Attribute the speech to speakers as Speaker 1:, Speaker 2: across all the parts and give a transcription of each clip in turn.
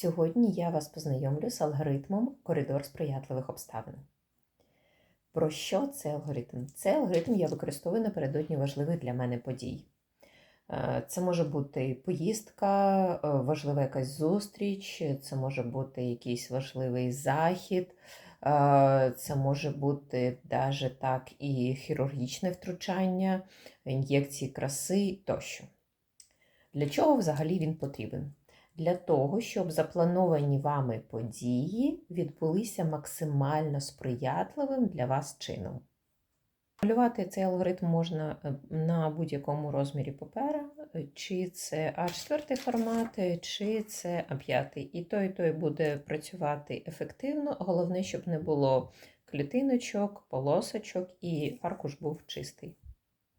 Speaker 1: Сьогодні я вас познайомлю з алгоритмом коридор сприятливих обставин. Про що цей алгоритм? Цей алгоритм я використовую напередодні важливих для мене подій. Е, Це може бути поїздка, е, важлива якась зустріч, це може бути якийсь важливий захід, е, це може бути навіть так і хірургічне втручання, ін'єкції краси тощо. Для чого взагалі він потрібен? Для того, щоб заплановані вами події відбулися максимально сприятливим для вас чином. Малювати цей алгоритм можна е, на будь-якому розмірі папера, е, чи це А4 формат, е, чи це А5. І той, і той буде працювати ефективно. Головне, щоб не було клітиночок, полосочок і аркуш був чистий.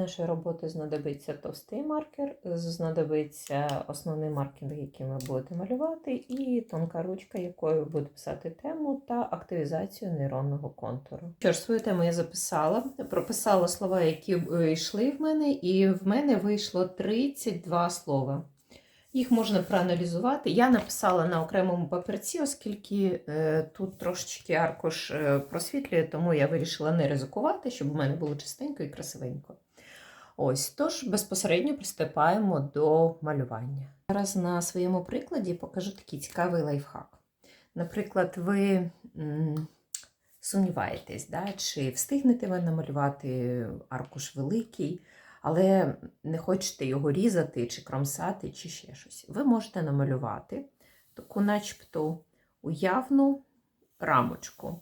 Speaker 1: Нашої роботи знадобиться товстий маркер, знадобиться основний маркер, яким ви будете малювати, і тонка ручка, якою ви будете писати тему та активізацію нейронного контуру. Що ж, свою тему я записала, прописала слова, які е, йшли в мене, і в мене вийшло 32 слова. Їх можна проаналізувати. Я написала на окремому папірці, оскільки е, тут трошечки аркуш е, просвітлює, тому я вирішила не ризикувати, щоб у мене було чистенько і красивенько. Ось, тож безпосередньо приступаємо до малювання. Зараз на своєму прикладі покажу такий цікавий лайфхак. Наприклад, ви сумніваєтесь, да, чи встигнете ви намалювати аркуш великий, але не хочете його різати, чи кромсати, чи ще щось. Ви можете намалювати таку, начебто, уявну рамочку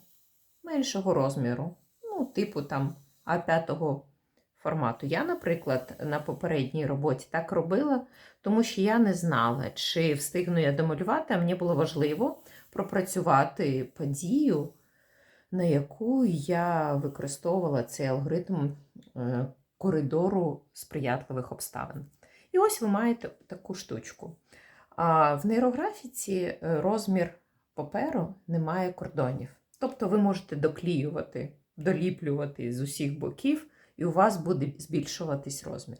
Speaker 1: меншого розміру, ну, типу там А5 формату. Я, наприклад, на попередній роботі так робила, тому що я не знала, чи встигну я домалювати, а мені було важливо пропрацювати подію, на яку я використовувала цей алгоритм е, коридору сприятливих обставин. І ось ви маєте таку штучку. А в нейрографіці е, розмір паперу не має кордонів. Тобто ви можете доклеювати, доліплювати з усіх боків і у вас буде збільшуватись розмір.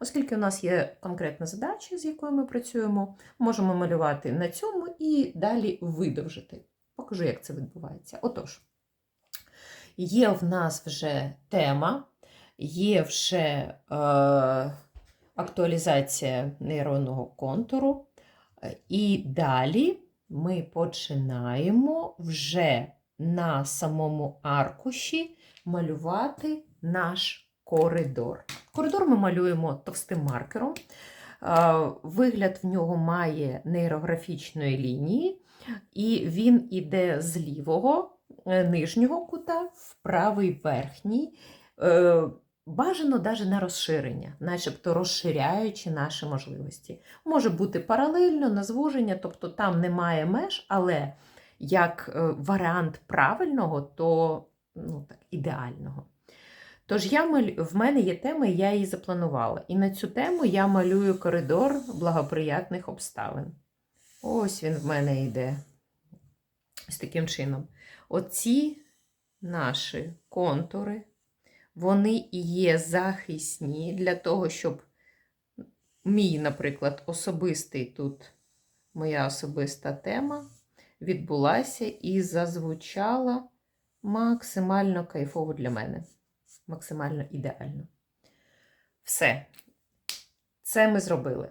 Speaker 1: Оскільки у нас є конкретна задача, з якою ми працюємо, можемо малювати на цьому і далі видовжити. Покажу, як це відбувається. Отож, є в нас вже тема, є вже е, актуалізація нейронного контуру, і далі ми починаємо вже на самому аркуші малювати наш коридор. Коридор ми малюємо товстим маркером. Вигляд в нього має нейрографічної лінії, і він іде з лівого е, нижнього кута в правий верхній. Е, бажано навіть на розширення, начебто розширяючи наші можливості. Може бути паралельно на звуження, тобто там немає меж, але як е, варіант правильного, то ну, так, ідеального. Тож я малю... в мене є тема, я її запланувала. І на цю тему я малюю коридор благоприятних обставин. Ось він в мене йде. Ось таким чином. Оці наші контури, вони і є захисні для того, щоб мій, наприклад, особистий тут, моя особиста тема відбулася і зазвучала максимально кайфово для мене максимально ідеально. Все. Це ми зробили.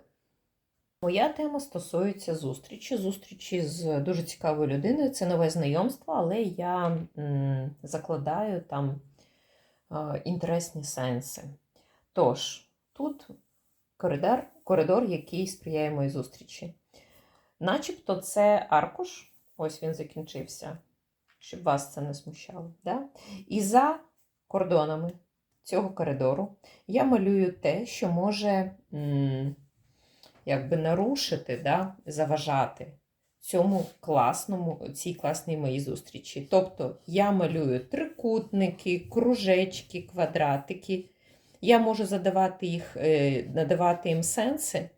Speaker 1: Моя тема стосується зустрічі. Зустрічі з дуже цікавою людиною. Це нове знайомство, але я м, закладаю там е, інтересні сенси. Тож, тут коридор, коридор, який сприяє моїй зустрічі. Начебто це аркуш, ось він закінчився, щоб вас це не смущало. Да? І за кордонами цього коридору я малюю те, що може м, якби нарушити, да, заважати цьому класному, цій класній моїй зустрічі. Тобто я малюю трикутники, кружечки, квадратики. Я можу задавати їх, е, надавати їм сенси,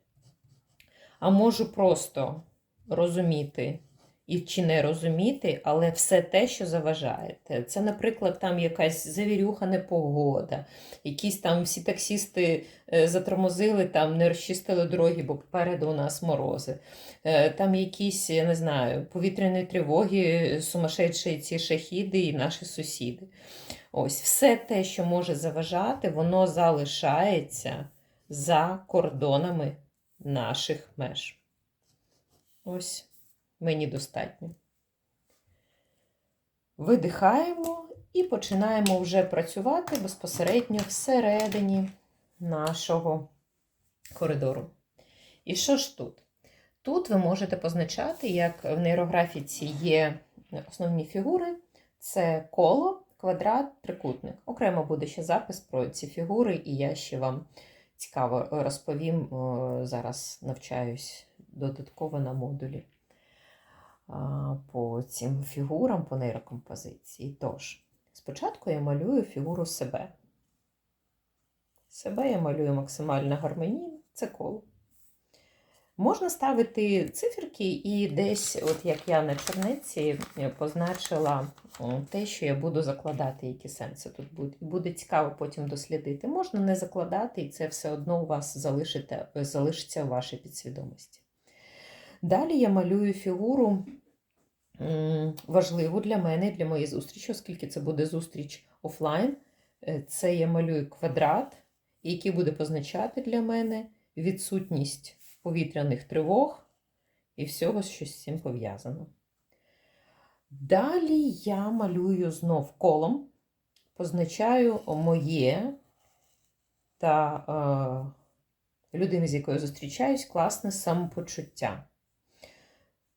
Speaker 1: а можу просто розуміти і чи не розуміти, але все те, що заважає. Те- Це, наприклад, там якась завірюха непогода, якісь там всі таксісти е, затормозили, там не розчистили дороги, бо попереду у нас морози. Е, Там якісь, я не знаю, повітряні тривоги, сумасшедші ці шахіди і наші сусіди. Ось все те, що може заважати, воно залишається за кордонами наших меж. Ось мені достатньо. Видихаємо і починаємо вже працювати безпосередньо всередині нашого коридору. І що ж тут? Тут ви можете позначати, як в нейрографіці є основні фігури: це коло, квадрат, трикутник. Окремо буде ще запис про ці фігури, і я ще вам цікаво розповім. Зараз навчаюсь додатково на модулі по цим фігурам, по нейрокомпозиції. Тож, спочатку я малюю фігуру себе. Себе я малюю максимально гармонійно, це коло. Можна ставити циферки і десь, от як я на чернеці, е, позначила те, що я буду закладати, які сенси тут будуть. І буде цікаво потім дослідити. Можна не закладати, і це все одно у вас залишиться в вашій підсвідомості. Далі я малюю фігуру важливу для мене і для моєї зустрічі, оскільки це буде зустріч офлайн. Е, Це я малюю квадрат, який буде позначати для мене відсутність повітряних тривог і всього, що з цим пов'язано. Далі я малюю знов колом, позначаю моє та е, людини, з якою зустрічаюсь, класне самопочуття.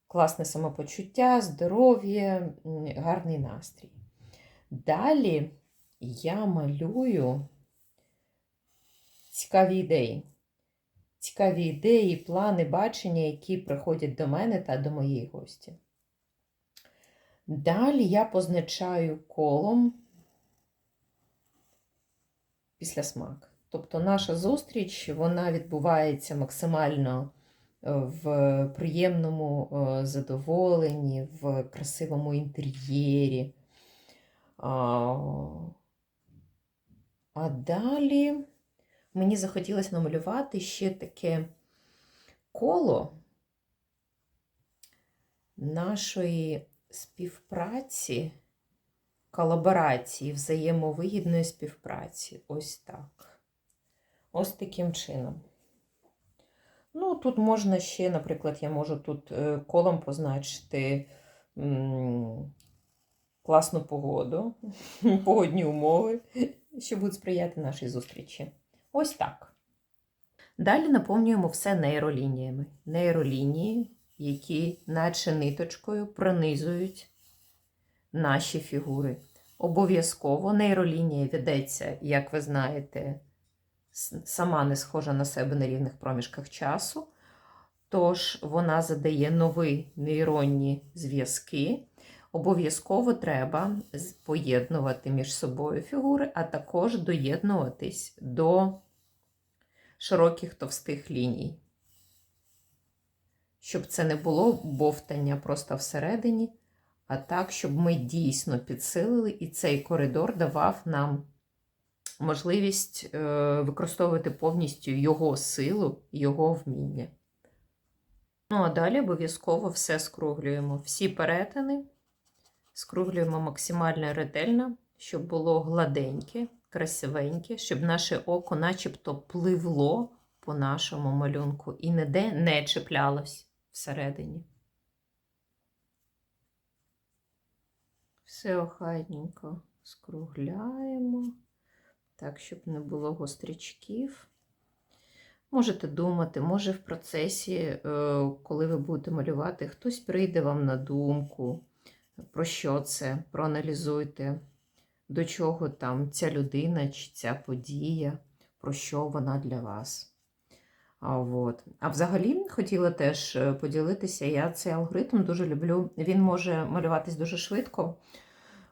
Speaker 1: Класне самопочуття, здоров'я, гарний настрій. Далі я малюю цікаві ідеї. Цікаві ідеї, плани, бачення, які приходять до мене та до моєї гості. Далі я позначаю колом після смак. Тобто наша зустріч вона відбувається максимально в приємному е, задоволенні, в красивому інтер'єрі. А, а далі мені захотілося намалювати ще таке коло нашої співпраці, колаборації, взаємовигідної співпраці. Ось так. Ось таким чином. Ну, тут можна ще, наприклад, я можу тут е, колом позначити класну погоду, погодні умови, що будуть сприяти нашій зустрічі. Ось так. Далі наповнюємо все нейролініями. Нейролінії, які, наче ниточкою, пронизують наші фігури. Обов'язково нейролінія ведеться, як ви знаєте, сама не схожа на себе на рівних проміжках часу. Тож вона задає нові нейронні зв'язки. Обов'язково треба поєднувати між собою фігури, а також доєднуватись до широких товстих ліній. Щоб це не було бовтання просто всередині, а так, щоб ми дійсно підсилили, і цей коридор давав нам можливість е, використовувати повністю його силу, його вміння. Ну, а далі обов'язково все скруглюємо. Всі перетини скруглюємо максимально ретельно, щоб було гладеньке, красивеньке, щоб наше око начебто пливло по нашому малюнку і ніде не чіплялось всередині. Все охайненько скругляємо, так, щоб не було гострячків. Можете думати, може в процесі, е, коли ви будете малювати, хтось прийде вам на думку, про що це, проаналізуйте, до чого там ця людина чи ця подія, про що вона для вас. А, от. а взагалі хотіла теж е, поділитися, я цей алгоритм дуже люблю. Він може малюватись дуже швидко,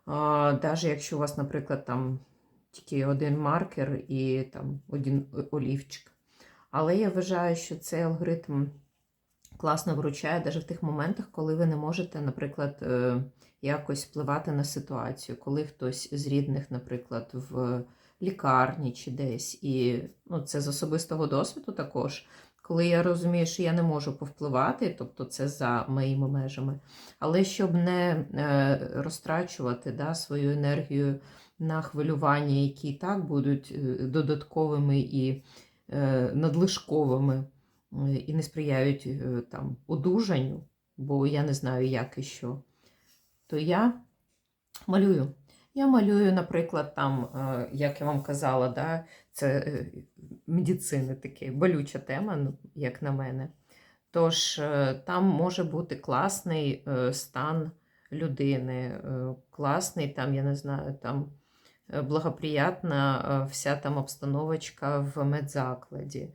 Speaker 1: навіть якщо у вас, наприклад, там тільки один маркер і там один олівчик. Але я вважаю, що цей алгоритм класно виручає навіть в тих моментах, коли ви не можете, наприклад, е, якось впливати на ситуацію, коли хтось з рідних, наприклад, в лікарні чи десь. І ну, це з особистого досвіду також. Коли я розумію, що я не можу повпливати, тобто це за моїми межами, але щоб не е, розтрачувати да, свою енергію на хвилювання, які так будуть е, додатковими і е, надлишковими, е, і не сприяють там одужанню, бо я не знаю, як і що, то я малюю. Я малюю, наприклад, там, як я вам казала, да, це медицини таке, болюча тема, ну, як на мене. Тож там може бути класний стан людини, класний там, я не знаю, там благоприятна е, вся там обстановочка в медзакладі.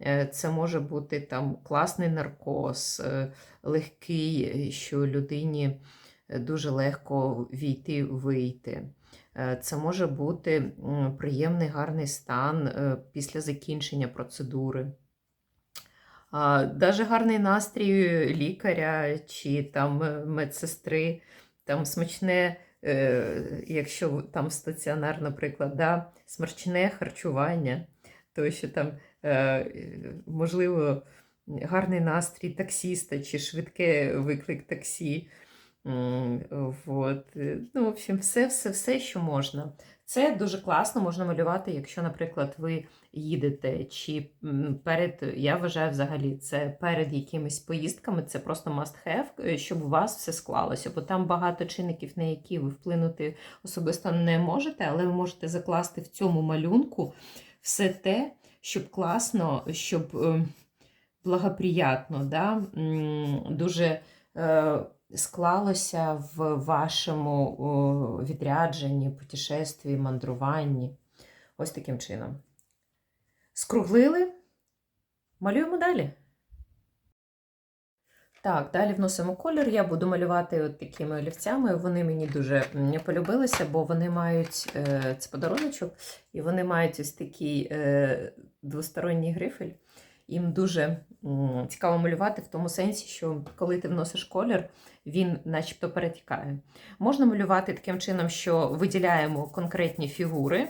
Speaker 1: Е, Це може бути там класний наркоз, е, легкий, що людині е, дуже легко війти, вийти. Е, Це може бути приємний гарний стан е, після закінчення процедури. Даже гарний настрій лікаря чи там е, медсестри, там смачне, е, якщо там стаціонар, наприклад, да, смачне харчування, то що там, е, можливо, гарний настрій таксіста чи швидке виклик таксі. М, Вот. е, Ну, в общем, все, все, все, що можна. Це дуже класно можна малювати, якщо, наприклад, ви їдете, чи перед, я вважаю, взагалі, це перед якимись поїздками, це просто must have, е, щоб у вас все склалося. Бо там багато чинників, на які ви вплинути особисто не можете, але ви можете закласти в цьому малюнку все те, щоб класно, щоб е, благоприятно, да? дуже. Склалося в вашому відрядженні, путешестві, мандруванні. Ось таким чином. Скруглили, малюємо далі. Так, далі вносимо колір. Я буду малювати от такими олівцями. Вони мені дуже полюбилися, бо вони мають е, це подаруночок, і вони мають ось такий е, двосторонній грифель. Їм дуже цікаво малювати в тому сенсі, що коли ти вносиш колір, він начебто перетікає. Можна малювати таким чином, що виділяємо конкретні фігури.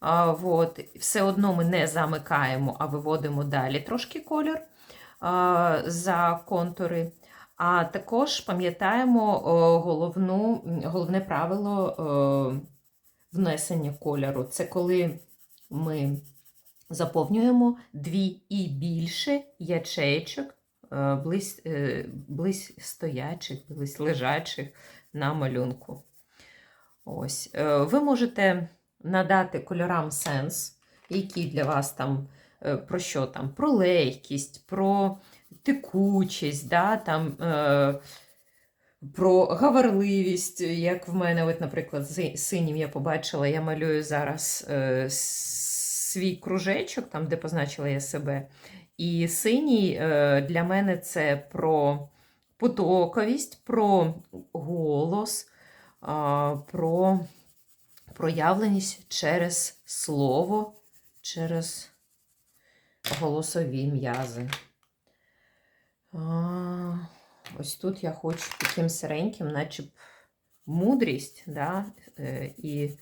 Speaker 1: А, вот, все одно ми не замикаємо, а виводимо далі трошки колір за контури. А також пам'ятаємо головну, головне правило внесення кольору. Це коли ми заповнюємо дві і більше ячеїчок е, близь, е, близь стоячих, близь лежачих на малюнку. Ось. Е, Ви можете надати кольорам сенс, який для вас там, про що там? Про легкість, про текучість, да, там, е, про говорливість, як в мене, от, наприклад, з синім я побачила, я малюю зараз е, свій кружечок, там, де позначила я себе. І синій е, для мене це про потоковість, про голос, про проявленість через слово, через голосові м'язи. Ось тут я хочу таким сиреньким, наче б мудрість да, е, і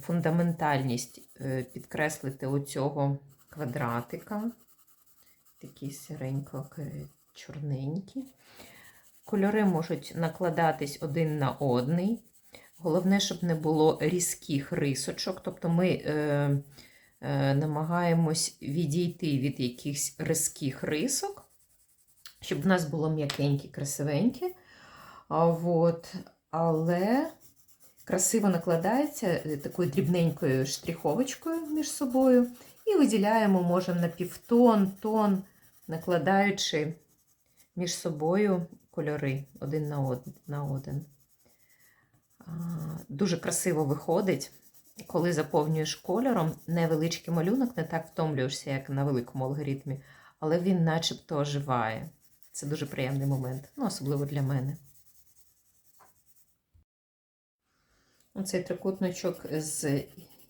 Speaker 1: фундаментальність е, підкреслити оцього квадратика. Такі сиренько чорненькі. Кольори можуть накладатись один на одний. Головне, щоб не було різких рисочок. Тобто ми е, е, намагаємось відійти від якихось різких рисок, щоб в нас було м'якенькі, красивенькі. А, вот. Але красиво накладається е, такою дрібненькою штриховочкою між собою. І виділяємо, можемо на півтон, тон, накладаючи між собою кольори один на один. Дуже красиво виходить, коли заповнюєш кольором невеличкий малюнок, не так втомлюєшся, як на великому алгоритмі, але він начебто оживає. Це дуже приємний момент, ну, особливо для мене. Оцей трикутничок з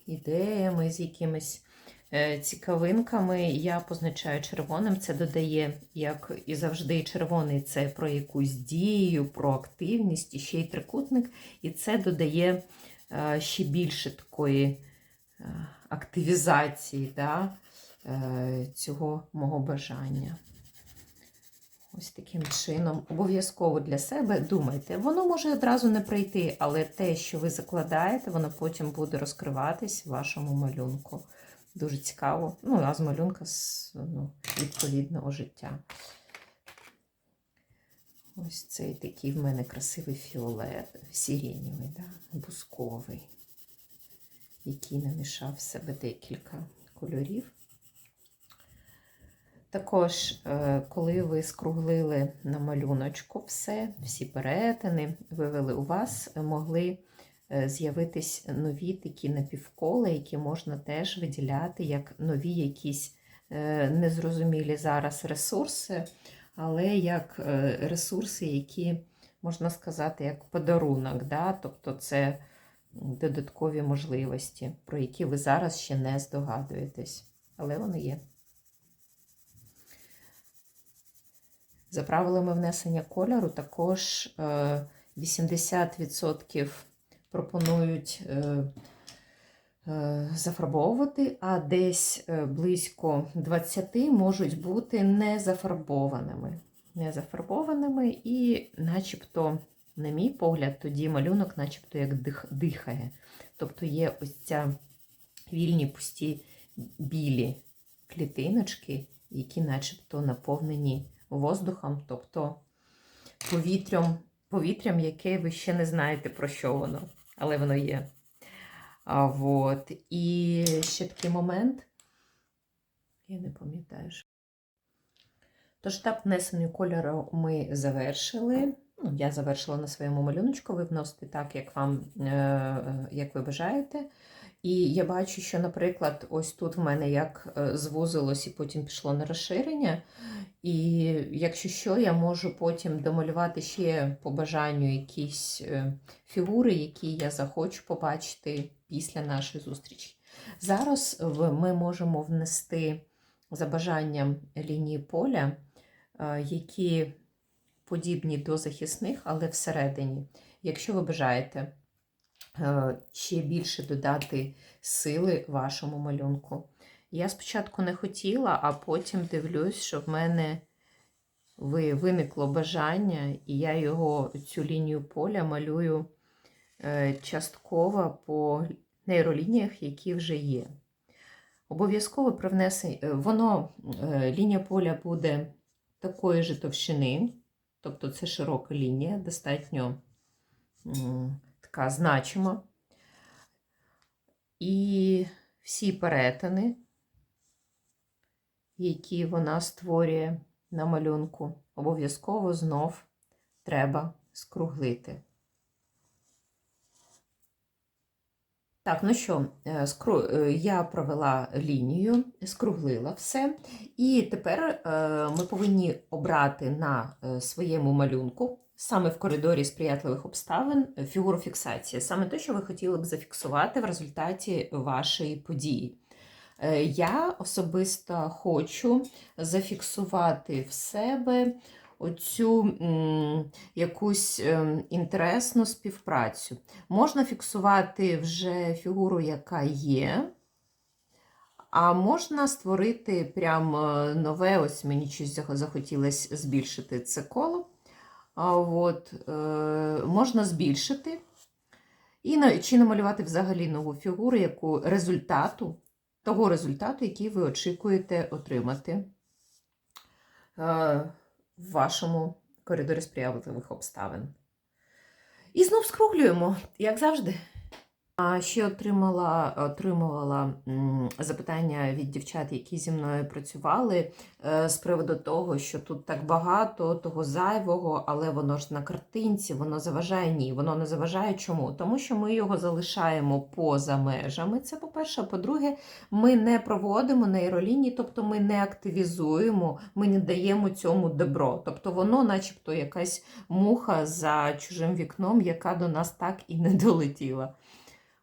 Speaker 1: ідеями, з якимись е, цікавинками я позначаю червоним. Це додає, як і завжди, червоний це про якусь дію, про активність, і ще й трикутник. І це додає е, ще більше такої е, активізації да, цього мого бажання. Ось таким чином. Обов'язково для себе думайте, воно може одразу не прийти, але те, що ви закладаєте, воно потім буде розкриватись в вашому малюнку. Дуже цікаво. Ну, а з малюнка з ну, відповідного життя. Ось цей такий в мене красивий фіолет, сиренєвий, да? бусковий, який намішав в себе декілька кольорів. Також, е, коли ви скруглили на малюночку все, всі перетини вивели у вас, могли е, з'явитись нові такі напівкола, які можна теж виділяти як нові якісь е, незрозумілі зараз ресурси, але як ресурси, які, можна сказати, як подарунок. Да? Тобто це додаткові можливості, про які ви зараз ще не здогадуєтесь, але вони є. За правилами внесення кольору, також 80% пропонують е, е, зафарбовувати, а десь е, близько 20 можуть бути. Не зафарбованими і начебто, на мій погляд, тоді малюнок начебто як дихає. Тобто є ось ця вільні пусті білі клітиночки, які начебто наповнені воздухом, тобто повітрям, повітрям, яке ви ще не знаєте, про що воно, але воно є. А, вот. І ще такий момент, я не пам'ятаю. Тож етап внесення кольору ми завершили. Ну, Я завершила на своєму малюночку, ви вносите так, як вам, е, як ви бажаєте. І я бачу, що, наприклад, ось тут в мене як е, звузилось і потім пішло на розширення. І якщо що, я можу потім домалювати ще по бажанню якісь е, фігури, які я захочу побачити після нашої зустрічі. Зараз ми можемо внести за бажанням лінії поля, е, які подібні до захисних, але всередині. Якщо ви бажаєте ще більше додати сили вашому малюнку. Я спочатку не хотіла, а потім дивлюсь, що в мене виникло бажання, і я його, цю лінію поля малюю е, частково по нейролініях, які вже є. Обов'язково внесенні, е, воно, е, лінія поля буде такої ж товщини, тобто це широка лінія, достатньо така значима. І всі перетини які вона створює на малюнку, обов'язково знов треба скруглити. Так, ну що, е, е, я провела лінію, скруглила все. І тепер е, ми повинні обрати на своєму малюнку, саме в коридорі сприятливих обставин, фігуру фіксації, саме те, що ви хотіли б зафіксувати в результаті вашої події. Е, я особисто хочу зафіксувати в себе оцю якусь м, інтересну співпрацю. Можна фіксувати вже фігуру, яка є. А можна створити прям е, нове, ось мені щось захотілося збільшити це коло. От, е, Можна збільшити і чи намалювати взагалі нову фігуру, яку результату того результату, який ви очікуєте отримати е, в вашому коридорі сприятливих обставин. І знов скруглюємо, як завжди. А ще отримала отримувала запитання від дівчат, які зі мною працювали, е, з приводу того, що тут так багато того зайвого, але воно ж на картинці, воно заважає ні. Воно не заважає чому? Тому що ми його залишаємо поза межами. Це по-перше, по-друге, ми не проводимо нейролінії, тобто ми не активізуємо, ми не даємо цьому добро. Тобто воно, начебто, якась муха за чужим вікном, яка до нас так і не долетіла.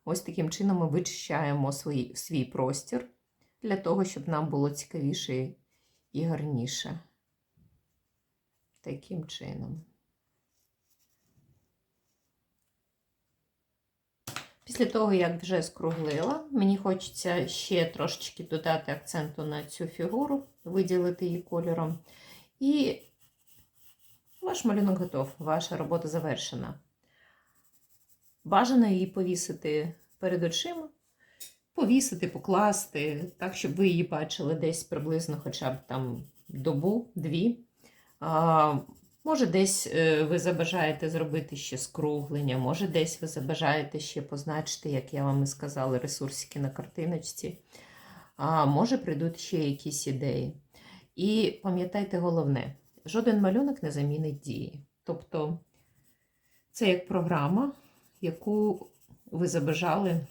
Speaker 1: Ось таким чином ми вичищаємо свій, свій простір для того, щоб нам було цікавіше і гарніше. Таким чином. Після того, як вже скруглила, мені хочеться ще трошечки додати акценту на цю фігуру, виділити її кольором. І ваш малюнок готов, ваша робота завершена. Бажано її повісити перед очима, повісити, покласти, так, щоб ви її бачили десь приблизно хоча б там добу-дві. А, Може, десь е, ви забажаєте зробити ще скруглення, може, десь ви забажаєте ще позначити, як я вам і сказала, ресурсики на картиночці. А може, прийдуть ще якісь ідеї. І пам'ятайте головне: жоден малюнок не замінить дії. Тобто, це як програма, яку ви забажали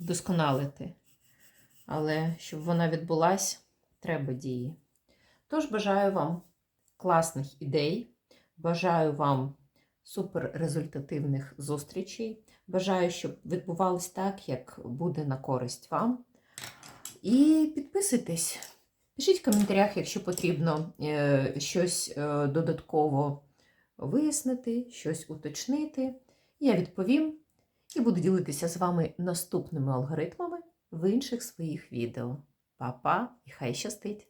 Speaker 1: вдосконалити. Але щоб вона відбулась, треба дії. Тож бажаю вам класних ідей, бажаю вам суперрезультативних зустрічей. Бажаю, щоб відбувалось так, як буде на користь вам. І підписуйтесь. Пишіть в коментарях, якщо потрібно е, щось е, додатково вияснити, щось уточнити. Я відповім і буду ділитися з вами наступними алгоритмами в інших своїх відео. Па-па і хай щастить!